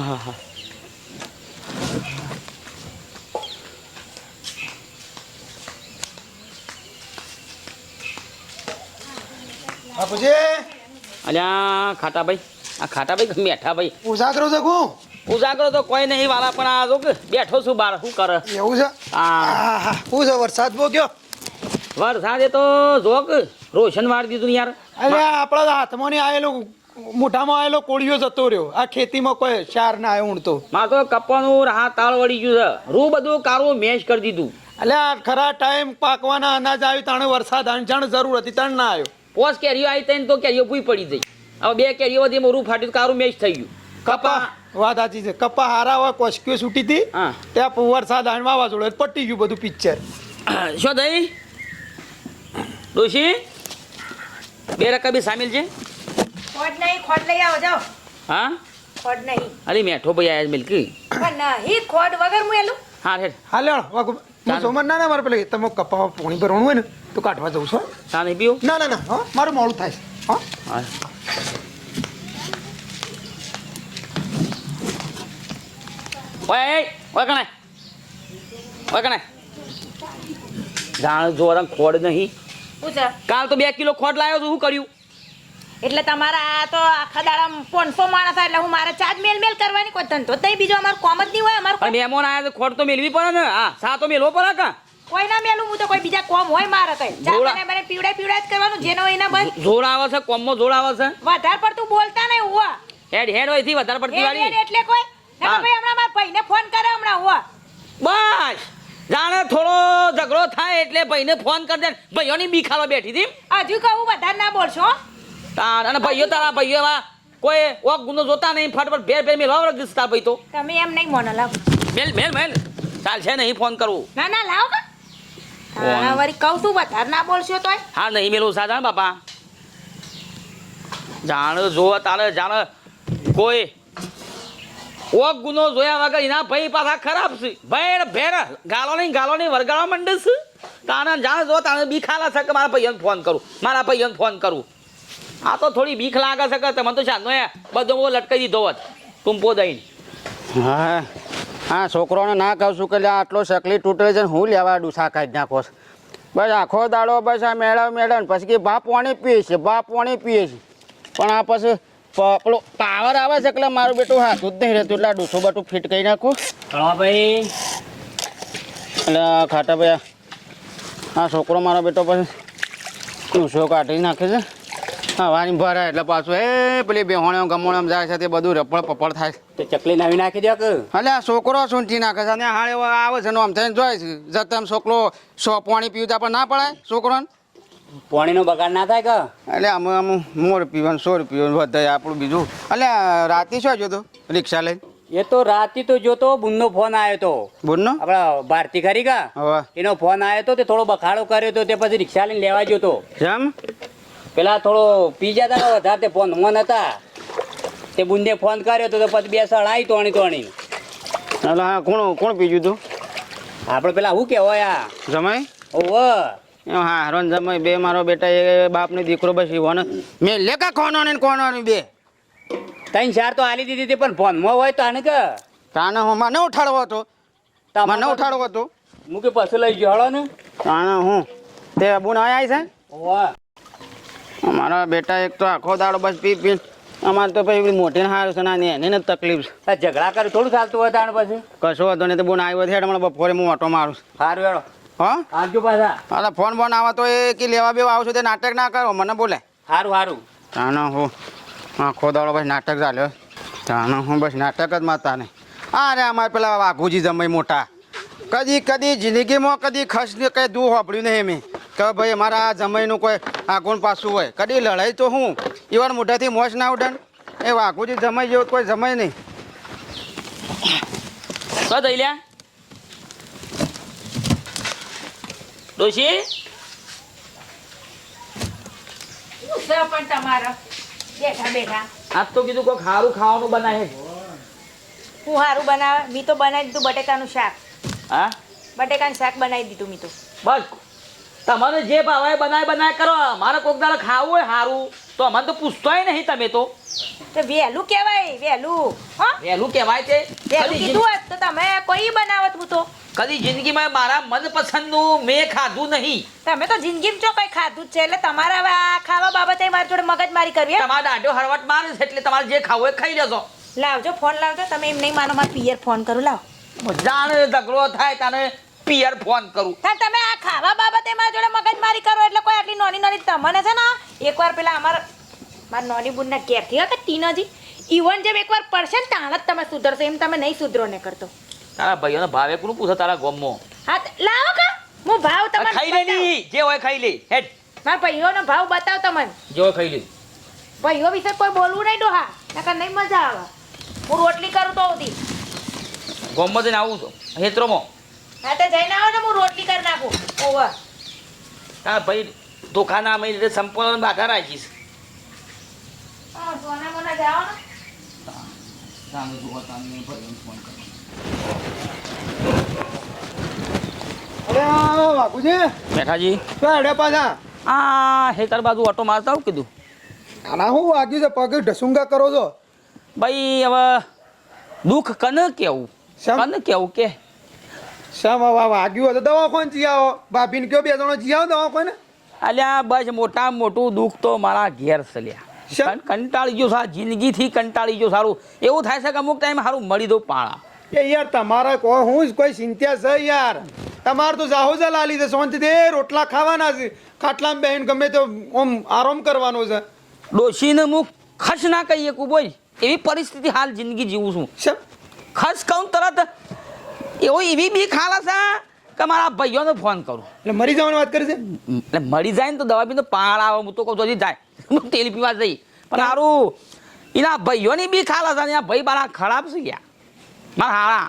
હા હા હા. અલ્યા ખાટાભાઈ આ ખાટાભાઈ મેઠાભાઈ? ઉજાગરો છે કું? ઉજાગરો તો કોઈ નહીં વાળા પણ આ જો કે બેઠો છું બાર શું કરે? એવું છે? આહા, શું છે વરસાદ બહુ ગયો? વરસાદે તો જો રોશન વાળી દીધું યાર. અરે આપણા હાથમાં આવેલું. મોઢામાં આવેલો કોળિયો જતો રહ્યો. આ ખેતીમાં કોઈ શાર ના આવ્યો ઊણતો માં તો કપ્પાનું રાહ તાળ વળી ગયું છે. રૂ બધું કારું મેચ કરી દીધું. એટલે આ ખરા ટાઈમ પાકવાના અનાજ આવ્યું તાણે વરસાદ આની જાણ જરૂર હતી તાણ ના આવ્યો. પોસ કેરીઓ આવી તઈને તો કેરીઓ ભૂઈ પડી ગઈ. હવે બે કેરીઓ વધી મોરું ફાટ્યું કારું મેચ થઈ ગયું. કપા વાત સાચી છે. કપા હારા હોય કોસકીઓ છૂટી હતી ત્યાં વરસાદ આણ વાવાઝોડો પટી ગયું બધું પિક્ચર શું થઈ ડોશી? બે રકમ સામેલ છે? ખોટ નહીં ખોટ લઈ આવો જાઓ. હા? ખોટ નહીં. અરે મેઠો ભાઈ આયા મિલકી. પણ નહીં ખોટ વગર હું એલું? હા હેડ. હાલો વાગુ હું સોમન ના ના મારે પેલે તમે કપામાં પોણી ભરવાનું હોય ને તો કાઢવા જવું છું ના નહીં પીવું? ના ના ના હા મારું મોડું થાય છે હા. ઓય ઓય કણે. ઓય કણે. જાણ જો ખોડ નહીં. કાલ તો બે કિલો ખોડ લાવ્યો તો શું કર્યું? એટલે તમારા આ તો આખા દાડા પોનસો માણસ એટલે હું મારે ચાર્જ મેલ મેલ કરવાની કોઈ ધંધો જ બીજો અમારો કોમ જ નહીં હોય અમારે અને મહેમાન આવ્યા તો ખોટ તો મેલવી પડે ને. હા સા તો મેલવો પડે કા? કોઈ ના મેલું હું તો કોઈ બીજા કોમ હોય મારે કઈ. ચા મને મને પીવડાય પીવડાય જ કરવાનું જેનો એના બસ. જોર આવે છે કોમમાં જોર આવે છે? વધારે પડતું બોલતા નહીં હુઆ હેડ હેડ હોયથી વધારે પડતી વાળી. એટલે કોઈ. ના ભાઈ હમણાં મારા ભાઈને ફોન કરે હમણાં હુઆ બસ. જાણે થોડો ઝઘડો થાય એટલે ભાઈને ફોન કરી દે. ભાઈઓની બી ખાવા બેઠી હતી. હજુ કહું વધારે ના બોલશો. તાર અને ભાઈઓ તારા ભાઈઓ માં કોઈ ઓક ગુનો જોતા નહીં ફટફટ ભેર ભેર મેલવા વળગ તાર ભાઈ તો. તમે એમ નહીં મોનો લાવ. મેલ મેલ મેલ. ચાલશે નહીં ફોન કરવું ના ના લાવ હા વળી કહું છું વધાર ના બોલશો તોય. હા નહીં મેલું સાજા બાપા. જાણ જો તારે જાણ કોઈ ઓક ગુનો જોયા વગર એના ભાઈ પાછા ખરાબ છે. ભેર ભેર ગાલો નહીં ગાલો નહીં વરગાળવા માંડે છે. તાને જાણ જો તારે બી ખાલા છે કે મારા ભાઈઓને ફોન કરું. મારા ભાઈઓને ફોન કરું. આ તો થોડી બીક લાગે છે કે તમે તો શાંતો એ બધો બહુ લટકાઈ દીધો હોત. ટૂંપો દઈને. હા હા છોકરોને ના કહું છું કે આટલો શકલી તૂટે છે ને હું લેવા ડુસા કાઢી નાખો બસ આખો દાડો બસ આ મેળવ મેળવ પછી કે બાપ પાણી પીએ છે બાપ પાણી પીએ છે. પણ આ પછી પેલો પાવર આવે છે એટલે મારું બેટું હાથું જ નહીં રહેતું. એટલે આ ડૂસો બાટું ફિટ કરી નાખું. ભાઈ. એટલે ખાટા ભાઈ આ છોકરો મારો બેટો પછી ડુસો કાઢી નાખે છે. હા વાણી ભરાય એટલે પાછું એ પેલી બેહોણ્યો ગમોણ્યો જાય છે તે બધું રપડ પપડ થાય તે ચકલી નાવી નાખી દો કે? આ છોકરો સૂંટી નાખે છે અને હાળ આવે છે આમ થઈને જોય છે. જતા છોકરો સો પાણી પીવું તો પણ ના પડાય છોકરોને? પાણીનો બગાડ ના થાય કે? એટલે આમ આમ મોર પીવાનું સો પીવાનું વધારે આપણું બીજું. એટલે રાતે શું જોતો રિક્ષા લઈને? એ તો રાતે તો જોતો બુનનો ફોન આવ્યો તો. બુનનો? આપણા ભારતી ખરી કા? એનો ફોન આવ્યો તો તે થોડો બખાડો કર્યો તો તે પછી રિક્ષા લઈને લેવા જોતો તો. જેમ પેલા થોડો પી જતા હતા વધારે ફોન મન હતા તે બુંદે ફોન કર્યો તો પછી બે સળ આવી તોણી તોણી એટલે હા કોણ કોણ પીજું તું? આપણે પેલા શું કહેવાય આ? જમાઈ? ઓવ હા હરોન જમાઈ બે મારો બેટા એ બાપની દીકરો બસ ઈવોને મેં લેકા કોનો ને કોનો ને બે? ત્રણ ચાર તો આલી દીધી હતી પણ ફોનમાં હોય તો આને કે? તાને હું મને ઉઠાડવો હતો. મને ઉઠાડવો હતો. મૂકી પછી લઈ ગયો હળો ને. તાને હું તે બુન આયા છે? ઓવ અમારા બેટા એક તો આખો દાડો બસ પી પી અમારે તો ભાઈ મોટી હારું છે ને એની ને તકલીફ છે. ઝઘડા કરે થોડું ચાલતું હોય તાણ પછી? કશો વાંધો નહીં તો બોન આવ્યો છે હમણાં બપોરે હું ઓટો મારું સારું વેળો હા? આવજો પાછા. અરે ફોન બોન આવે તો એ કે લેવા બેવા આવું છું તે નાટક ના કરો મને બોલે. સારું સારું તાનો હું આખો દાડો બસ નાટક ચાલ્યો. તાનો હું બસ નાટક જ માતા નહીં. અરે અમારે પેલા વાઘુજી જમાઈ મોટા. કદી કદી જિંદગીમાં કદી ખસ કઈ દુઃખ વાપર્યું નહીં મેં કે ભાઈ અમારા આ જમાઈનું કોઈ આગુણ પાછું હોય. કદી લડાઈ તો હું? ઈવન મોઢાથી મોજ ના ઉડન? એ વાઘુજી જમાઈ જેવું કોઈ જમાય નહીં. શું થઈ લ્યા? ડોશી? પણ તમારો? બેઠા બેઠા. આજ તો કીધું કોઈ સારું ખાવાનું બનાવે. હું સારું બનાવે? મી તો બનાવી દીધું બટેકાનું શાક. હા? બટેકાનું શાક બનાવી દીધું મી તો. બસ. તમારે જે ભાવે બનાય બનાય કરો. મારે કોક દાડે ખાવું હોય સારું તો અમને તો પૂછતોય નહીં તમે તો. તો વહેલું કહેવાય વહેલું. હા? વહેલું કહેવાય છે વહેલું કીધું હોત તો તમે કોઈ બનાવત હું તો. કદી જિંદગીમાં મારા મનપસંદનું મેં ખાધું નહીં. તમે તો જિંદગીમાં જો કઈ ખાધું જ છે? એટલે તમારે હવે આ ખાવા બાબતે મારી જોડે મગજમારી કરવી એમ? તમારા દાઢો હરવટ મારે છે એટલે તમારે જે ખાવું એ ખાઈ લેજો. લાવજો ફોન લાવજો. તમે એમ નહીં માનો મારા પિયર ફોન કરું. લાવ. જાણે ઝઘડો થાય તાને પિયર ફોન કરું. તાર તમે આ ખાવા બાબતે મારા જોડે મગજમારી કરો એટલે કોઈ આટલી નોની નાની તમને છે ને એકવાર પેલા અમારા મારા નાની બુનના ઘેરથી હતા ટીનાજી? ઈવન જેમ એકવાર પડશે ને ત્યાં જ તમે સુધરશો એમ તમે નહીં સુધરો ને કરતો. તારા ભાઈઓનો ભાવે કોનું પૂછો તારા ગોમો હા લાવો કા હું ભાવ તમને ખાઈ લે ની જે હોય ખાઈ લે હેડ. મારા ભાઈઓનો ભાવ બતાવ તમને. જે હોય ખાઈ લે. ભાઈઓ વિશે કોઈ બોલવું નહીં ડોહા નકર નહીં મજા આવે. હું રોટલી કરું તો સુધી. ગોમમાં જઈને આવું છું. હેત્રોમાં. હા તો જઈને આવો ને હું રોટલી કરી નાખું. ઓવર હા ભાઈ ધોખા અમે રીતે સંપૂર્ણ બાધા રાખીશ સોના મોના જાઓ ને. સામે જુઓ તાને ભાઈઓને ફોન કરો. અરે આ વાઘુજી મેઠાજી. હેડે પાછા? આ હેતર બાજુ ઓટો મારતા આવું કીધું. આના હું વાગ્યું છે પગ ઢસુંગા કરો છો. ભાઈ હવે દુઃખ કને કેવું? કને કેવું કે? શામ આવા વાગ્યું હતું દવાખાને જી આવો. ભાભીને કયો બે જણો જી આવો દવાખાને? અલ્યા બસ મોટા મોટું દુઃખ તો મારા ઘેર સલ્યા કંટાળી ગયો સારું જિંદગીથી કંટાળી ગયો સારું. એવું થાય છે કે અમુક ટાઈમ સારું મળી દઉં પાળા. એ યાર તમારે કોઈ હું કોઈ ચિંતા છે યાર. તમારે તો જાહો જ લાલી છે શાંતિથી. દે રોટલા ખાવાના છે. ખાટલામાં બેહીને ગમે તો આમ આરામ કરવાનો છે. ડોશીને હું ખસ ના કહીએ કું બોલ એવી પરિસ્થિતિ હાલ જિંદગી જીવું છું? ખસ કહું તરત એવો એવી બી ખાલા છે કે મારા ભાઈઓને ફોન કરું. એટલે મરી જવાની વાત કરી છે? એટલે મરી જાય ને તો દવા પીને પાળ આવે હું તો કહું હજી જાય. હું તેલ પીવા જઈ. પણ સારું એના ભાઈઓની બી ખાલા છે ને આ ભાઈ મારા ખરાબ છે ગયા મારા હાળા.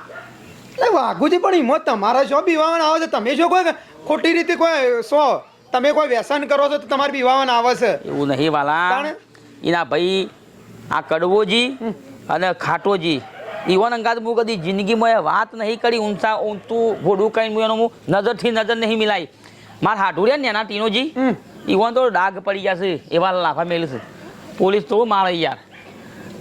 એટલે વાઘુજી પણ હિંમત તમારા શું બીવાવાના આવે છે? તમે શું કોઈ ખોટી રીતે કોઈ શો? તમે કોઈ વ્યસન કરો છો તો તમારે બીવાવાના આવે છે? એવું નહીં વાલા. એના ભાઈ આ કડવોજી અને ખાટોજી. ઈવન અંગાત હું કદી જિંદગીમાં એ વાત નહીં કરી ઊંચા ઊંચું ભોડું કઈ હું એનો હું નજરથી નજર નહીં મિલાઈ મારા હાટુડિયા ને એના ટીનોજી. ઈવન તો ડાઘ પડી જશે એવા લાફા છે. પોલીસ તો મારે યાર.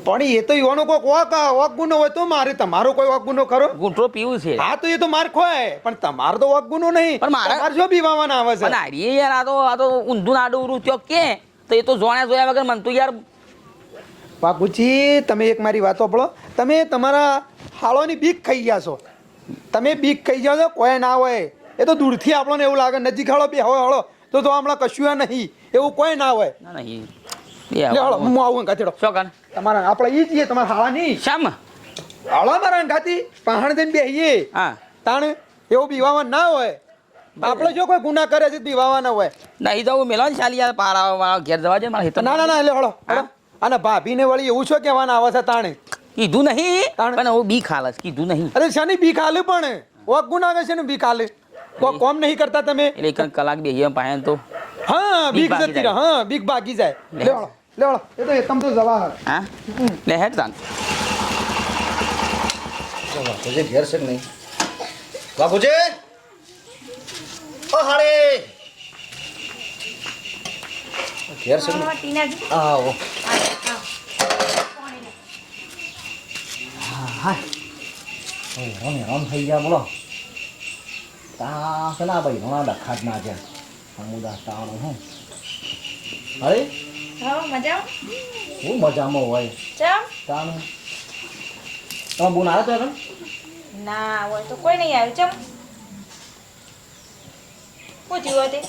પણ એ તો યુવાનો કોઈ વોક વોક ગુનો હોય તો મારે તમારો કોઈ વોક ગુનો ખરો? ગુંટો પીવું છે. હા તો એ તો માર ખોય પણ તમારો તો વોક ગુનો નહીં. પણ મારે- તમારે શું બીવાવાના આવે છે. અરે યાર આ તો આ તો ઊંધું નાડું ઉરું ત્યો કે? તો એ તો જોણ્યા જોયા વગર મન તો યાર બાપુજી તમે એક મારી વાત સાંભળો તમે તમારા હાળોની બીક ખાઈ ગયા છો. તમે બીક ખાઈ જાઓ છો કોઈ ના હોય. એ તો દૂરથી આપણને એવું લાગે નજીક હાળો બે હવે હળો. તો તો હમણાં કશું નહીં. એવું કોઈ ના હોય. હું આવું ગાતીડો શું કર તમારા આપણે ઈ જઈએ તમારા હાળાની. શામ? હાળા મારા ગાતી પહાણ જઈને બેહીએ. હા. તાણે એવું બીવામાં ના હોય. આપણે જો કોઈ ગુના કરે છે તો હોય. નહીં તો હું મેલો ને ચાલી યાર પાર ઘેર જવા છે મારા હિતર ના ના ના એટલે હળો હળો. અને ભાભીને વળી એવું શું કહેવાના આવે છે તાણે? કીધું નહીં. પણ હું બી ખાલસ કીધું નહીં. અરે શાની બી ખાલે પણ? ગુના આવે છે ને બી ખાલે કોઈ કોમ નહીં કરતા તમે? એટલે એક કલાક બેહીએ પાસે તો હા બીક જતી રહે. હા બીક ભાગી જાય. લે. લે વળો લે વળો એ તો એકદમ તો જવા હા? લે હેડ તાન બાપુજી ઘેર છે નહીં? બાપુજી ઓ હાડે ઘેર છે કે નહીં? ટીનાજી આવો થઈ ગયા બોલો. તા કના ભાઈ ઘણા ડખાટ ના છે. સમુદા તાણો હું. અરે હા મજા હું મજામાં હોય. ચમ? તાણું. તમે બોન આવ્યો તો ના હોય તો કોઈ નહીં આવ્યું. ચમ? થયું હતી?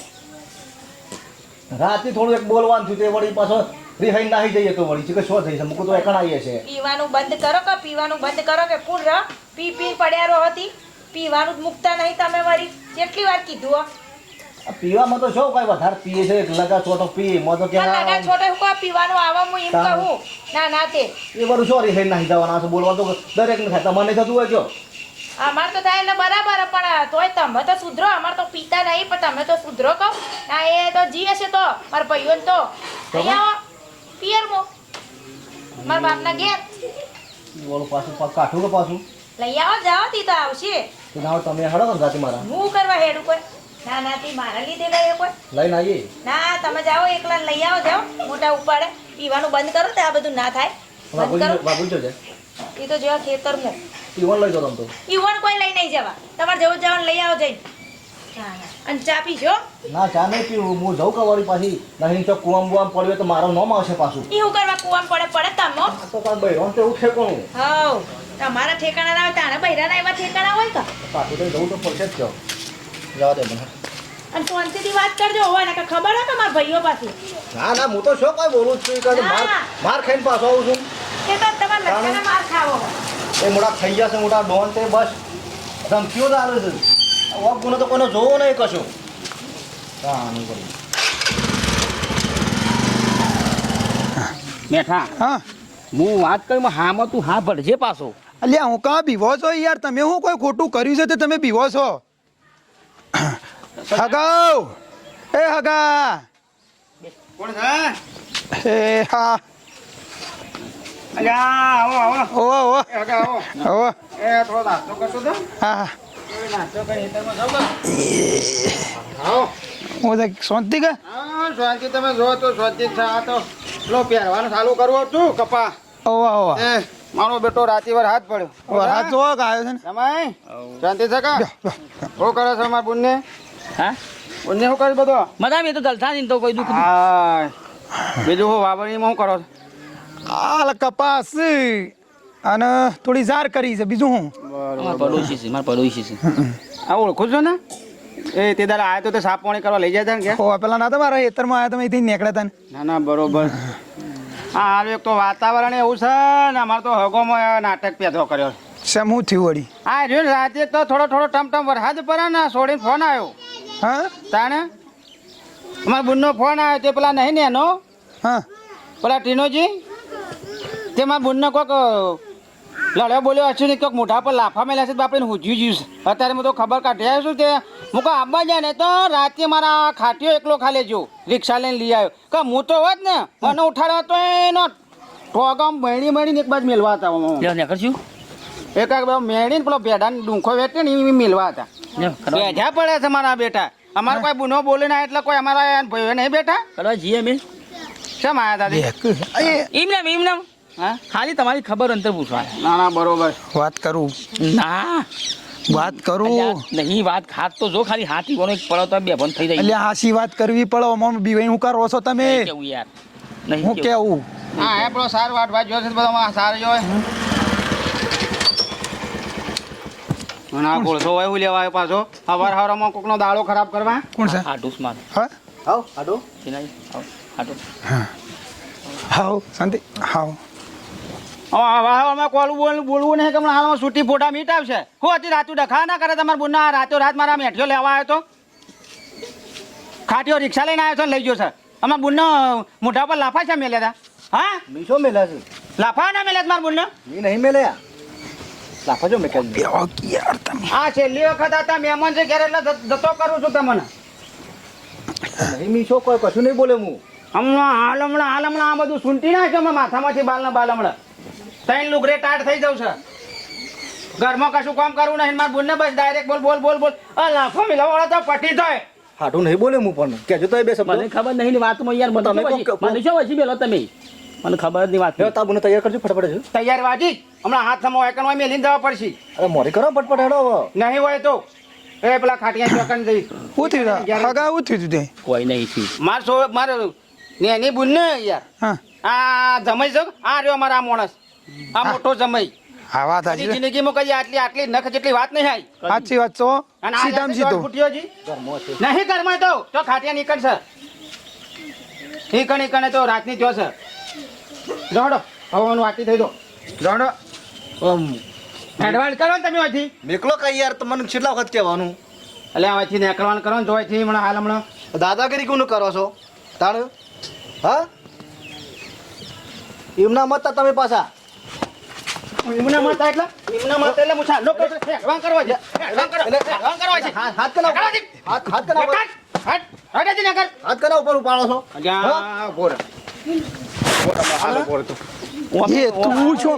રાતે થોડું એક બોલવાનું થયું તે વળી પાછો રિહાઈ નાહી જઈએ તો વળી છે કે શું થઈ છે મૂકું તો એકણ આવીએ છે. પીવાનું બંધ કરો કે પીવાનું બંધ કરો કે ફૂલ રહ? પી પી પડ્યા રહો હતી. પીવાનું જ મૂકતા નહીં તમે વળી. કેટલી વાર કીધું હો? પીવામાં તો શું કઈ વધારે પીએ છે? લગા છોટો પીએ. મો તો કે લગા છોટો હું પીવાનું આવા હું એમ કહું. ના ના તે. એ બરું શું રિફાઈન નાહી જવાના છે? બોલવા તો દરેક ને થાય તમને થતું હોય જો. અમાર તો થાય એટલે બરાબર પણ તોય તમે તો સુધરો. અમાર તો પીતા નહીં પણ તમે તો સુધરો કહો. ના એ તો જીએ છે તો. મારા ભાઈઓ તો. અહીંયા પિયરમાં મારા બાપના ઘેર. બોલો પાછું કાઠું કે પાછું? લઈ આવો જાઓ તી તો આવશે. તો ના તમે હડો ને જાતી મારા. હું કરવા હેડું કોઈ? ના ના તી મારા લીધે લઈએ કોઈ. લઈને આવીએ. ના તમે જાઓ એકલા લઈ આવો જાઓ. મોટા ઉપાડે. પીવાનું બંધ કરો તે આ બધું ના થાય. બંધ કરો. બાબુ છે એ તો જેવા ખેતરમાં ઈવન લઈ જાવ તમ તો. ઈવન કોઈ લઈ નહીં જવા. તમારે જવું જવાનું લઈ આવો જઈને. અને ચા પીજો ના ચા નહીં પીવું. હું જઉં કવાળી પાછી. નહીં તો કુવામ બુવામ પડ્યો તો મારો નોમ આવશે પાછું. ઈ હું કરવા કુવામ પડે પડે તમો આ તો કાંઈ બૈરોન તો એવું ઠેકોણું. હવ. તમારા ઠેકાણા ના હોય બૈરા ના એવા ઠેકાણા હોય કે પાછું તો જવું તો પડશે જ કયો. જવા દે મને. અને શાંતિથી વાત કરજો હોય ને કે ખબર હોય કે મારા ભાઈઓ પાસે ના ના હું તો શું કઈ બોલું જ છું કે માર માર ખાઈને પાછો આવું છું. કે તો તમારા લગ્નના માર ખાવો. એ મોટા થઈ જશે છે મોટા ડોન તે બસ. ધમકીઓ જ આવે છે. ગુનો તો કોઈને જોવો નહીં કશું. હા કરી મેઠા હા. હું વાત કરી હામાં તું હા ભરજે પાછો. અલ્યા હું કાં બીવો છો યાર? તમે શું કોઈ ખોટું કર્યું છે તે તમે બીવો છો? હગાઉ. એ હગા. કોણ છે? એ હા. અલ્યા આવો આવો. ઓવો ઓવો. હગા આવો. ઓવો. એ થોડો નાસ્તો કરશો તો? હા. હા તો શાંતિ કે? હા શાંતિ. તમે જો તો શાંતિ છે. આ તો લો પહેરવાનું ચાલુ કરવું હતું કપા. ઓવા ઓવા. મારો બેટો રાતી વાર હાથ પડ્યો. હાથ જોવો કે આવ્યો છે ને? જમાઈ શાંતિ છે કા? શું કરે છે અમારા બુનને? હા? બુનને શું કરે બધો? મજા મેં તો જલસા નહીં તો કોઈ દુઃખ. હા બીજું હું વાવણીમાં શું કરો છો? હાલ કપાસ. અને થોડી ઝાર કરી છે બીજું હું? મારા પડોશી છે મારા પડોશી છે. આ ઓળખું છો ને? એ તે દાડા આયા તો તે સાફ પાણી કરવા લઈ જતા ને કે? ઓ પેલા ના તમારા ખેતરમાં આયા તમે અહીંથી નીકળ્યા હતા ને. ના ના બરોબર. હા હાલ એક તો વાતાવરણ એવું છે ને અમારે તો હગોમાં નાટક પેદો કર્યો. શેમ હું થયું વળી? હા રહ્યું ને રાતે તો થોડો થોડો ટમ ટમ વરસાદ પડે ને છોડીને ફોન આવ્યો. હા? તાણે? અમારા બુનનો ફોન આવ્યો તે પેલા નહીં ને એનો હા. પેલા ટીનોજી? તે મારા બુનને કોઈક લડ્યો બોલ્યો હશે ને કોઈક મોઢા પર લાફા મેલ્યા છે બાપરે હુજ્યું જ્યું છે. અત્યારે હું તો ખબર કાઢી આવ્યો છું તે હું કહું આંબા જાય ને તો રાતે મારા ખાટીઓ એકલો ખાલી લેજો. રિક્ષા લઈને લઈ આવ્યો. કે હું તો હોત ને મને ઉઠાડ્યો તો એનો ટોગમ મેળી મળીને એક બાજુ મેલવા હતા લ્યો કરશું એક એક મેળીને પેલો ભેડાને ડુંખો વેટે ને એ મેલવા હતા. લ્યો બેઠા પડે છે મારા બેટા. અમારે કોઈ બુનો બોલે ના એટલે કોઈ અમારા ભાઈઓ નહીં બેઠા. કરવા જઈએ મેં શા માયા દાદી? એમ નામ એમ નામ. હા? ખાલી તમારી ખબર અંતર પૂછવા ના ના બરોબર. વાત કરું? ના. વાત કરું? નહીં વાત ખાત તો જો ખાલી હાથી કોનો એક પડો તો બે બંધ થઈ જાય. એટલે હાસી વાત કરવી પડે ઓમાં બીવાઈ હું કરો છો તમે. કેવું યાર. નહીં હું કેવું. હા એ પેલો સાર વાત વાત જોશે બધા સાર જોય અને આ કોળસો હોય એવું લેવા આવ્યો પાછો. હવાર હવારમાં કોકનો દાળો ખરાબ કરવા. કોણ છે? આ ડૂસ માર. હા? આવ આડો સિનાઈ, આવો, આટો. હાવ શાંતિ. હાવ હવા હવામાં બોલવું બોલવું નહીં હમણાં હાલમાં છૂટી ફોટા મીટાવશે. હું હતી રાતું ડખા ના કરે તમારે બુના રાતો રાત મારા મેઠિયો લેવા આવ્યો તો. ખાટીઓ રિક્ષા લઈને આવ્યો છે લઈ ગયો છે. અમે બુનનો મોઢા પર લાફા છે મેલ્યા હતા હા? મીશો મેલ્યા છે? લાફા ના મેલ્યા તમારા બુનને મી નહીં મેલ્યા. લાફા જો મેં કહ્યું બેહો યાર તમે. આ છેલ્લી વખત હતા મહેમાન છે ઘેર એટલે જતો કરું છું તમને. નહીં મીશો કોઈ કશું નહીં બોલે હું. હમણાં હાલ હમણાં હાલ હમણાં આ બધું સૂંટી નાખે અમે માથામાંથી બાલ ના બાલ હમણાં. ત્રણ લુગરે ટાટ થઈ જાવ છે. ઘરમાં કશું કામ કરવું નહીં મારા ને બસ ડાયરેક્ટ બોલ બોલ બોલ બોલ. લાફો મિલાવાળા તો પટી જાય. હાટું નહીં બોલે હું પણ. કેજો તો એ બે શબ્દ. મને ખબર નહીં ની વાતમાં યાર મને તમે મને શું વચ્ચે બેલો તમે? મને ખબર જ નહીં. વાત હવે તાબુને તૈયાર કરજો ફટાફટ તૈયાર વાજી. હમણાં હાથ સમો એકણ મેલીને જવા પડશે. અરે મોરી કરો ફટફટ હેડો નહીં હોય તો. એ પેલા ખાટિયા ચોકન જઈ. હું થયું તા? હગા હું થયું તે. કોઈ નહીં થી માર સો માર નેની બુનને યાર. હા. આ જમાઈ જો આ રહ્યો મારા આ માણસ. આ મોટો જમાઈ હા વાત સાચી જિંદગીમાં કદી આટલી આટલી નખ જેટલી વાત નહીં આવી સાચી વાત છો. અને આ સીધામ સીધો. ફૂટ્યો જી નહીં ઘરમાં તો. તો ખાટિયા નીકળ સર નીકળ ઈકણે તો રાતની થયો સર જોડો. હવાનું આટલી થઈ દો. જોડો. એડવાન્સ કરો ને તમે અહીંથી. નીકળો કઈ યાર તમને કેટલા વખત કહેવાનું? એટલે અહીંથી નીકળવાનું કરો ને જો અહીંથી હમણાં હાલ હમણાં. દાદાગીરી કોનું કરો છો? તાણ? હા? એમના મત તમે પાછા. એમના માતા એટલે? નિમના માતા એટલે મુછા નો છું કરવા છે. એડવાન્સ કરો એડવાન્સ કરવા છે. હાથ હાથ કના હાથ હાથ કના ઉપર- હટ હટ હટ નીકળ હાથ કના ઉપર ઉપાડો છો? અલ્યા બોર એ તું છો.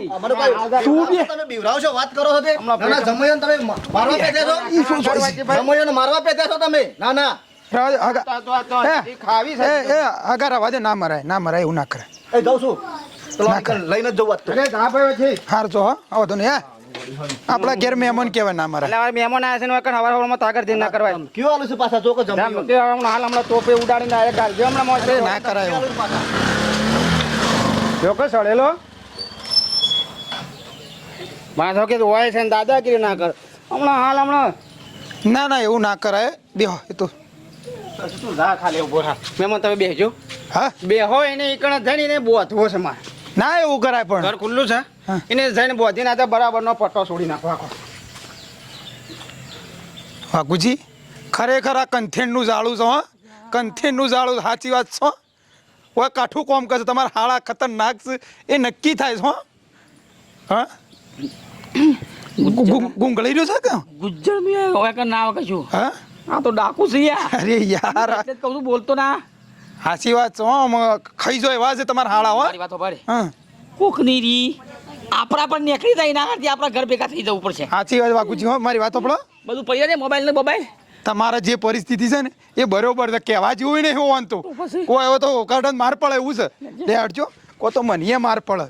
તું બી તમે બીવરાવ છો વાત કરો છો તે? ના ના તમે મારવા પેદ્યા છો? ઈ શું છે? મારવા પે છો તમે? ના ના? ખાવી છે. એ એ ના મરાય ના મરાય એવું ના કરે. એ જાઉં છું. લઈને જ જવું વાત તો. અરે ધા ભાઈ છે હાર છો હા આવો નહીં હે. આપણા ઘેર મહેમાન કેવાય ના મરાય એટલે હવે મહેમાન આવ્યા છે ને વખત હવાર હવારમાં દિન ના કરવાય. કયો આલું છે પાછા? જો કે કે હમણાં હાલ હમણાં તોપે ઉડાડીને ડાયરેક્ટ ગાલજો હમણાં મોજ અરે ના કરાય જો કે માથો કે હોય છે ને દાદાગીરી ના કર. હમણાં હાલ હમણાં. ના ના એવું ના કરાય. બેહો એ તો. તું જા ખાલી ઊભો થા મહેમાન તમે બેહજો. હા? બેહો એને ઈકણ ધણીને બોથવો છે મારે. ના એવું કરાય પણ. ઘર ખુલ્લું છે? હા. એને જઈને બોધીને આ તો બરાબરનો પટ્ટો છોડી નાખો આખો. વાઘુજી ખરેખર આ કંથેણનું જાળું છો હા. કંથેણનું જાળું સાચી વાત છો ઓય કાઠું કોમ કરશે તમારા હાળા ખતરનાક છે. એ નક્કી થાય છે હો. ગુંગળી રહ્યો છે કે? ગુજ્જર બી હવે કે ના આવે કશું હા? આ તો ડાકુ છે યાર. અરે યાર કહું બોલતો ના. સાચી વાત છે ખાઈ જો એવા છે તમારા હાળા હો. મારી વાતો ભારે હા. કોકની રી. આપણા પણ નીકળી જાય ના કરતી આપણા ઘર ભેગા થઈ જવું પડશે. સાચી વાત વાઘુજી હો મારી વાતો પડો. બધું પડ્યા ને મોબાઈલ ને મોબાઈલ તમારા જે પરિસ્થિતિ છે ને એ બરોબર છે કહેવા જેવું નહીં હોવાનું તો? કોઈ એવો તો કરડન માર પડે એવું છે. લે હટજો કો તો મને માર પડે.